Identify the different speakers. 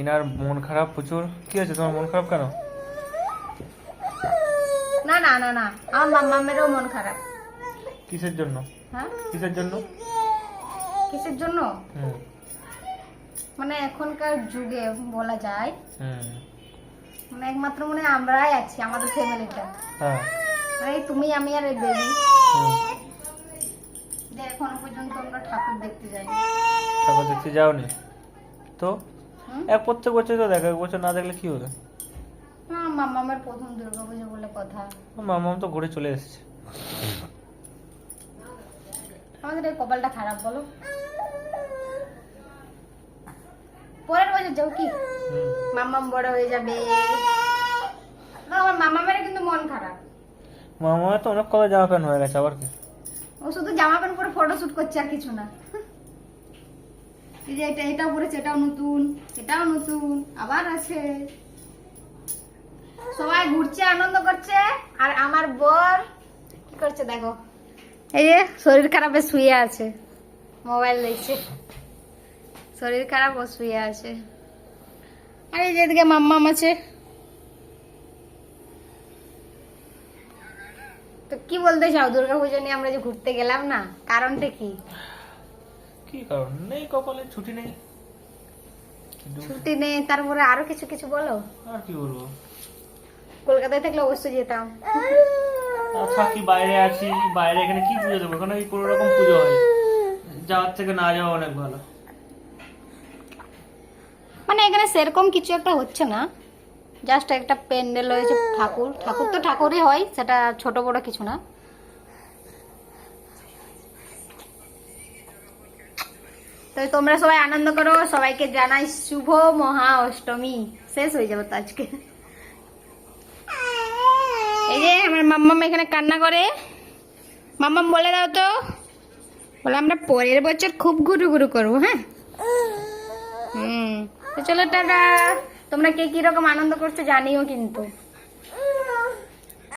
Speaker 1: Inner মন খারাপ প্রচুর। কি আছে তোমার মন খারাপ কেন?
Speaker 2: না না না না। আমার মাম্মামেরও মন খারাপ।
Speaker 1: কিসের জন্য?
Speaker 2: হ্যাঁ?
Speaker 1: কিসের জন্য?
Speaker 2: কিসের জন্য? মানে এখনকার যুগে বলা যায়
Speaker 1: হুম।
Speaker 2: মানে একমাত্র মনে আমরাই আছি আমাদের ফ্যামিলিটা
Speaker 1: হ্যাঁ।
Speaker 2: এই তুমি আমি আর এই বেবি এখনও পর্যন্ত আমরা ঠাকুর দেখতে যাই
Speaker 1: ঠাকুর দেখতে যাওনি। তো? এক প্রত্যেক বছর তো দেখো এক বছর না দেখলে কি হবে
Speaker 2: হ্যাঁ মাম্মামের প্রথম দুর্গাপুজো বলে কথা।
Speaker 1: মামাম তো ঘুরে চলে এসেছে।
Speaker 2: আমাদের এই কপালটা খারাপ বলো। পরের বছর যাও কি?
Speaker 1: হুম।
Speaker 2: মাম্মাম বড় হয়ে যাবে। না, আমার মামামের কিন্তু মন খারাপ।
Speaker 1: মামামের তো অনেক কবে জামা প্যান্ট হয়ে গেছে আবার কি?
Speaker 2: ও শুধু জামা প্যান্ট পরে ফটো শুট করছে আর কিছু না। এই যে এটা, এটাও পরেছে এটাও নতুন এটাও নতুন, আবার আছে। সবাই ঘুরছে, আনন্দ করছে, আর আমার বর কি করছে দেখো? এই যে শরীর খারাপে শুয়ে আছে, মোবাইল দেখছে। শরীর খারাপ, ও শুয়ে আছে। আর এই যে এদিকে মাম্মাম আছে। তো কি বলতে চাও? দুর্গাপুজো নিয়ে আমরা যে ঘুরতে গেলাম না, কারণটা কি?
Speaker 1: কি কারণ? নেই কপালে ছুটি নেই।
Speaker 2: ছুটি নেই তারপরে আরও কিছু কিছু বলো।
Speaker 1: আর কি বলব?
Speaker 2: কলকাতায় থাকলে অবশ্যই যেতাম।
Speaker 1: থাকি বাইরে আছি বাইরে এখানে কি পুজো দেবো? এখানে কোনো রকম পুজো হয় যাওয়ার থেকে না যাওয়া অনেক ভালো।
Speaker 2: মানে এখানে সেরকম কিছু একটা হচ্ছে না। জাস্ট একটা প্যান্ডেল হয়েছে ঠাকুর। ঠাকুর তো ঠাকুরই হয় সেটা ছোট বড় কিছু না। তো তোমরা সবাই আনন্দ করো, সবাইকে জানাই শুভ মহা অষ্টমী। শেষ হয়ে যাব তো আজকে। এই যে আমার মাম্মাম এখানে কান্না করে। মাম্মাম, বলে দাও তো। বলে, আমরা পরের বছর খুব ঘুরু ঘুরু করব হ্যাঁ? হুম, তো চলো টাটা। তোমরা কে কীরকম আনন্দ করছ জানিও কিন্তু।